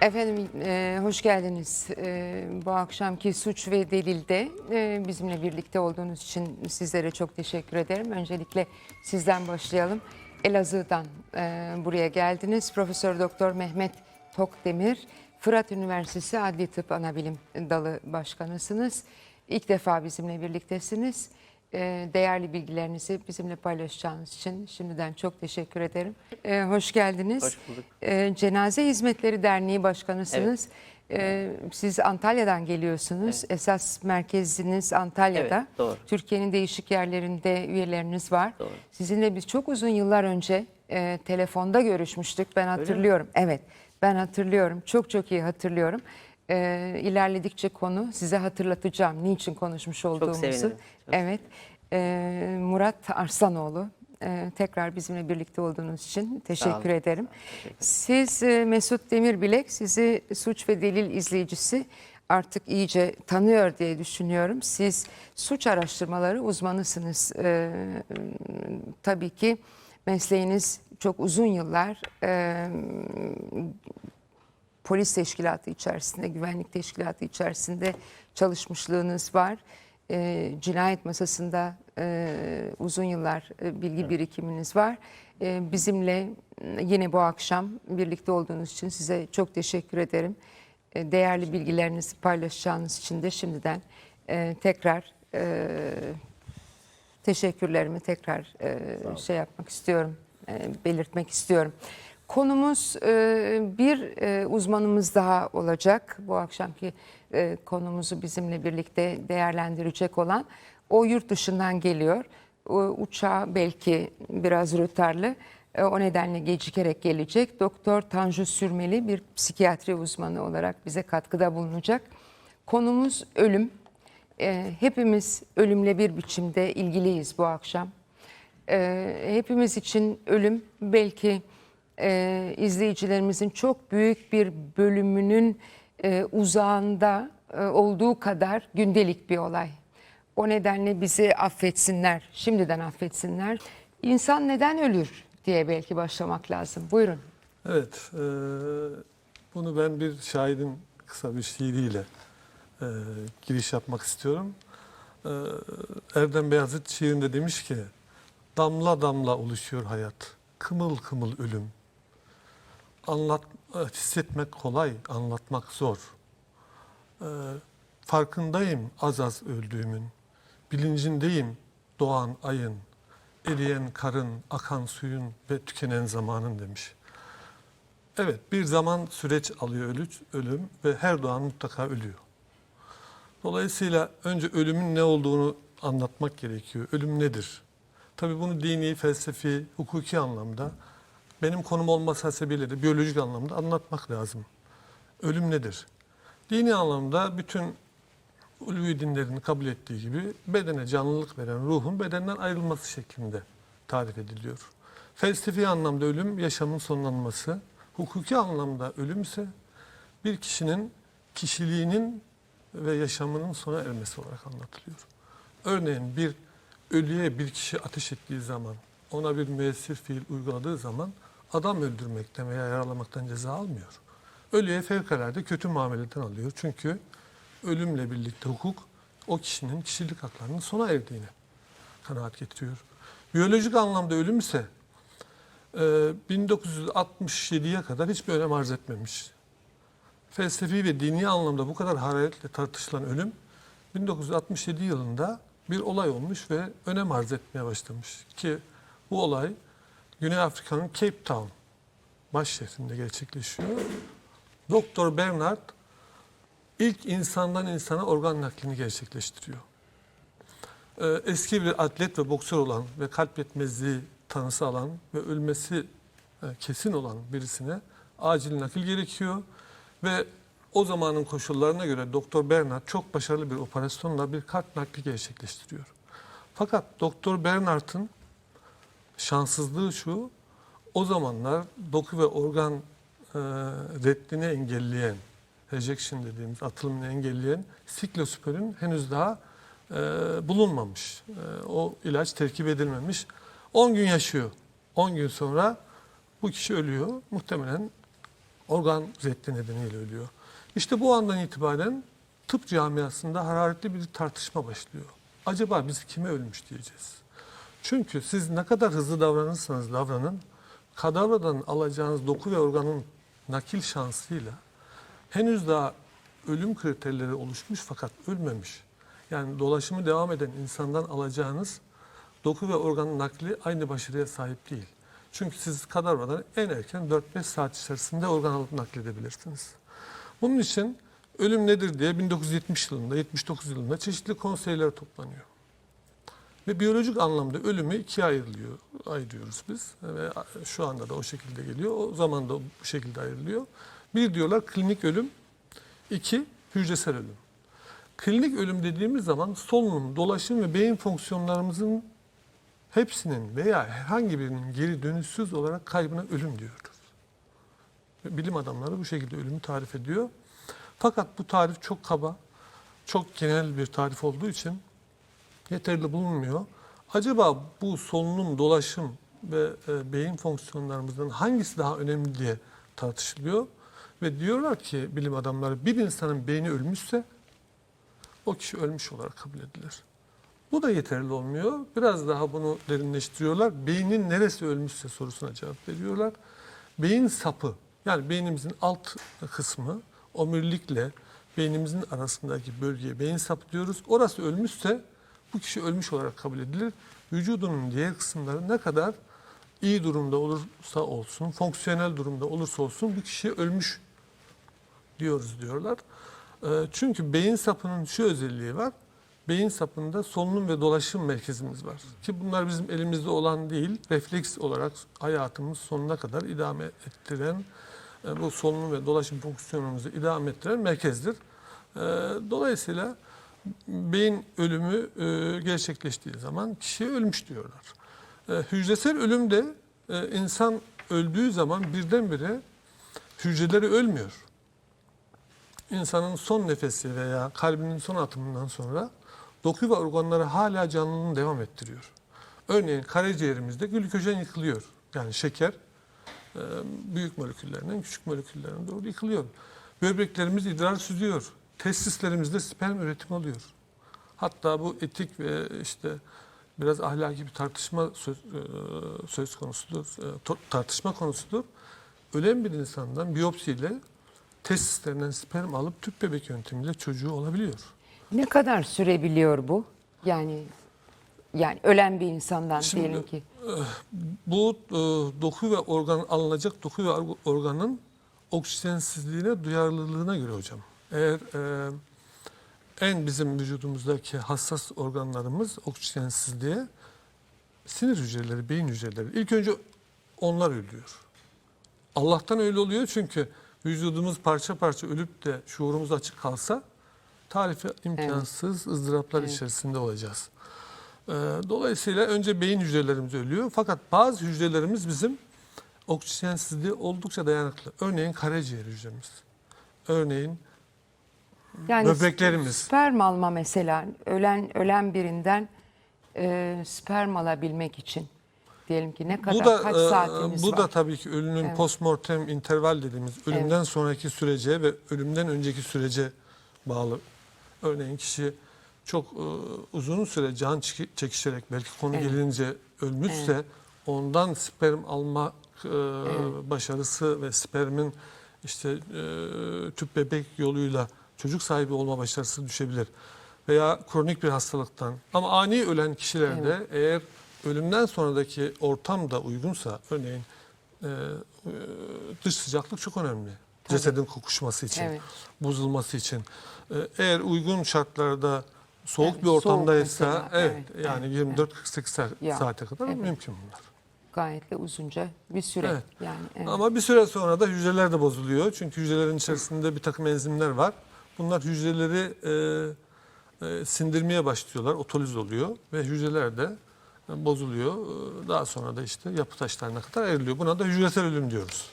Efendim e, hoş geldiniz. E, bu akşamki Suç ve Delil'de e, bizimle birlikte olduğunuz için sizlere çok teşekkür ederim. Öncelikle sizden başlayalım. Elazığ'dan e, buraya geldiniz. Profesör Doktor Mehmet Tokdemir, Fırat Üniversitesi Adli Tıp Anabilim Dalı Başkanısınız. İlk defa bizimle birliktesiniz. E, değerli bilgilerinizi bizimle paylaşacağınız için şimdiden çok teşekkür ederim. E, hoş geldiniz. Hoş bulduk. E, Cenaze Hizmetleri Derneği Başkanısınız. E, siz Antalya'dan geliyorsunuz. Esas merkeziniz Antalya'da. Evet, doğru. Türkiye'nin değişik yerlerinde üyeleriniz var. Doğru. Sizinle biz çok uzun yıllar önce e, telefonda görüşmüştük. Ben hatırlıyorum. Evet, ben hatırlıyorum. Çok çok iyi hatırlıyorum. E, ilerledikçe konu size hatırlatacağım. Niçin konuşmuş olduğumuzu. sevinirim. Çok evet. E, Murat Arslanoğlu. e, tekrar bizimle birlikte olduğunuz için teşekkür ederim. Siz e, Mesut Demirbilek sizi suç ve delil izleyicisi artık iyice tanıyor diye düşünüyorum. Siz suç araştırmaları uzmanısınız. E, tabii ki mesleğiniz çok uzun yıllar e, polis teşkilatı içerisinde, güvenlik teşkilatı içerisinde çalışmışlığınız var. E, cinayet masasında e, uzun yıllar e, bilgi birikiminiz var. E, bizimle yine bu akşam birlikte olduğunuz için size çok teşekkür ederim. E, değerli bilgilerinizi paylaşacağınız için de şimdiden e, tekrar e, teşekkürlerimi tekrar e, şey yapmak istiyorum, e, belirtmek istiyorum. Konumuz e, bir e, uzmanımız daha olacak. Bu akşamki e, konumuzu bizimle birlikte değerlendirecek olan o yurt dışından geliyor. Uçağı belki biraz rötarlı. O nedenle gecikerek gelecek. Doktor Tanju Sürmeli bir psikiyatri uzmanı olarak bize katkıda bulunacak. Konumuz ölüm. Hepimiz ölümle bir biçimde ilgiliyiz bu akşam. Hepimiz için ölüm belki e, izleyicilerimizin çok büyük bir bölümünün e, uzağında e, olduğu kadar gündelik bir olay. O nedenle bizi affetsinler, şimdiden affetsinler. İnsan neden ölür diye belki başlamak lazım. Buyurun. Evet, e, bunu ben bir şairin kısa bir şiiriyle e, giriş yapmak istiyorum. E, Erdem Beyazıt şiirinde demiş ki, damla damla oluşuyor hayat, kımıl kımıl ölüm. Anlat, e, hissetmek kolay, anlatmak zor. E, farkındayım az az öldüğümün, bilincindeyim doğan ayın, eriyen karın, akan suyun ve tükenen zamanın demiş. Evet, bir zaman süreç alıyor ölü- ölüm ve her doğan mutlaka ölüyor. Dolayısıyla önce ölümün ne olduğunu anlatmak gerekiyor. Ölüm nedir? Tabii bunu dini, felsefi, hukuki anlamda, benim konum olması hasebiyle de biyolojik anlamda anlatmak lazım. Ölüm nedir? Dini anlamda bütün ulvi dinlerin kabul ettiği gibi bedene canlılık veren ruhun bedenden ayrılması şeklinde tarif ediliyor. Felsefi anlamda ölüm yaşamın sonlanması, hukuki anlamda ölüm ise bir kişinin kişiliğinin ve yaşamının sona ermesi olarak anlatılıyor. Örneğin bir ölüye bir kişi ateş ettiği zaman, ona bir müessir fiil uyguladığı zaman adam öldürmekten veya yaralamaktan ceza almıyor. Ölüye fevkalade kötü muameleden alıyor. Çünkü ölümle birlikte hukuk o kişinin kişilik haklarının sona erdiğini kanaat getiriyor. Biyolojik anlamda ölüm ise e, 1967'ye kadar hiçbir önem arz etmemiş. Felsefi ve dini anlamda bu kadar hararetle tartışılan ölüm 1967 yılında bir olay olmuş ve önem arz etmeye başlamış. Ki bu olay Güney Afrika'nın Cape Town baş şehrinde gerçekleşiyor. Doktor Bernard ilk insandan insana organ naklini gerçekleştiriyor. Ee, eski bir atlet ve boksör olan ve kalp yetmezliği tanısı alan ve ölmesi e, kesin olan birisine acil nakil gerekiyor ve o zamanın koşullarına göre Doktor Bernard çok başarılı bir operasyonla bir kalp nakli gerçekleştiriyor. Fakat Doktor Bernard'ın şanssızlığı şu, o zamanlar doku ve organ e, reddini engelleyen, ejection dediğimiz atılımını engelleyen siklosporin henüz daha e, bulunmamış. E, o ilaç terkip edilmemiş. 10 gün yaşıyor. 10 gün sonra bu kişi ölüyor. Muhtemelen Organ reddi nedeniyle ölüyor. İşte bu andan itibaren tıp camiasında hararetli bir tartışma başlıyor. Acaba biz kime ölmüş diyeceğiz. Çünkü siz ne kadar hızlı davranırsanız davranın, kadavradan alacağınız doku ve organın nakil şansıyla henüz daha ölüm kriterleri oluşmuş fakat ölmemiş. Yani dolaşımı devam eden insandan alacağınız doku ve organın nakli aynı başarıya sahip değil. Çünkü siz kadavradan en erken 4-5 saat içerisinde organ alıp nakledebilirsiniz. Bunun için ölüm nedir diye 1970 yılında, 79 yılında çeşitli konseyler toplanıyor. Ve biyolojik anlamda ölümü ikiye ayrılıyor, ayırıyoruz biz. Ve şu anda da o şekilde geliyor. O zaman da bu şekilde ayrılıyor. Bir diyorlar klinik ölüm, iki hücresel ölüm. Klinik ölüm dediğimiz zaman solunum, dolaşım ve beyin fonksiyonlarımızın hepsinin veya herhangi birinin geri dönüşsüz olarak kaybına ölüm diyoruz. Bilim adamları bu şekilde ölümü tarif ediyor. Fakat bu tarif çok kaba, çok genel bir tarif olduğu için yeterli bulunmuyor. Acaba bu solunum, dolaşım ve e, beyin fonksiyonlarımızdan hangisi daha önemli diye tartışılıyor. Ve diyorlar ki bilim adamları bir insanın beyni ölmüşse o kişi ölmüş olarak kabul edilir. Bu da yeterli olmuyor. Biraz daha bunu derinleştiriyorlar. Beynin neresi ölmüşse sorusuna cevap veriyorlar. Beyin sapı yani beynimizin alt kısmı omurilikle beynimizin arasındaki bölgeye beyin sapı diyoruz. Orası ölmüşse bu kişi ölmüş olarak kabul edilir. Vücudunun diğer kısımları ne kadar iyi durumda olursa olsun, fonksiyonel durumda olursa olsun bu kişi ölmüş diyoruz diyorlar. Ee, Çünkü beyin sapının şu özelliği var. Beyin sapında solunum ve dolaşım merkezimiz var. Ki bunlar bizim elimizde olan değil, refleks olarak hayatımız sonuna kadar idame ettiren, e, bu solunum ve dolaşım fonksiyonumuzu idame ettiren merkezdir. Ee, Dolayısıyla beyin ölümü e, gerçekleştiği zaman kişi ölmüş diyorlar. E, Hücresel ölüm de e, insan öldüğü zaman birdenbire hücreleri ölmüyor. İnsanın son nefesi veya kalbinin son atımından sonra doku ve organları hala canlılığını devam ettiriyor. Örneğin karaciğerimizde glikojen yıkılıyor. Yani şeker e, büyük moleküllerinden küçük moleküllerine doğru yıkılıyor. Böbreklerimiz idrar süzüyor. Testislerimizde sperm üretim oluyor. Hatta bu etik ve işte biraz ahlaki bir tartışma söz, e, söz konusudur, e, tartışma konusudur. Ölen bir insandan biyopsiyle testislerinden sperm alıp tüp bebek yöntemiyle çocuğu olabiliyor. Ne kadar sürebiliyor bu? Yani yani ölen bir insandan Şimdi- diyelim ki. Bu e, doku ve organ alınacak doku ve org- organın oksijensizliğine, duyarlılığına göre hocam. Eğer e, en bizim vücudumuzdaki hassas organlarımız oksijensizliğe sinir hücreleri, beyin hücreleri. İlk önce onlar ölüyor. Allah'tan öyle oluyor çünkü vücudumuz parça parça ölüp de şuurumuz açık kalsa tarifi imkansız ızdıraplar Evet. içerisinde olacağız. Ee, Dolayısıyla önce beyin hücrelerimiz ölüyor. Fakat bazı hücrelerimiz bizim oksijensizliği oldukça dayanıklı. Örneğin karaciğer hücremiz. Örneğin Yani böbreklerimiz. Sperm alma mesela ölen ölen birinden e, sperm alabilmek için diyelim ki ne kadar bu da kaç e, saatimiz bu var? da tabii ki ölünün postmortem interval dediğimiz ölümden sonraki sürece ve ölümden önceki sürece bağlı. Örneğin kişi çok e, uzun süre can çeki- çekişerek belki konu gelince ölmüşse ondan sperm alma e, başarısı ve spermin işte e, tüp bebek yoluyla çocuk sahibi olma başarısı düşebilir. Veya kronik bir hastalıktan. Ama ani ölen kişilerde eğer ölümden sonraki ortam da uygunsa örneğin e, e, dış sıcaklık çok önemli. Tabii. Cesedin kokuşması için, Evet. bozulması için. E, eğer uygun şartlarda soğuk Evet, bir soğuk ortamdaysa mesela, evet, evet, yani evet, 24-48 saat- Ya, saate kadar evet. mümkün bunlar. Gayet de uzunca bir süre. Evet. Yani evet. Ama bir süre sonra da hücreler de bozuluyor. Çünkü hücrelerin içerisinde bir takım enzimler var. Bunlar hücreleri e, e, sindirmeye başlıyorlar. Otoliz oluyor ve hücreler de e, bozuluyor. E, Daha sonra da işte yapı taşlarına kadar ayrılıyor. Buna da hücresel ölüm diyoruz.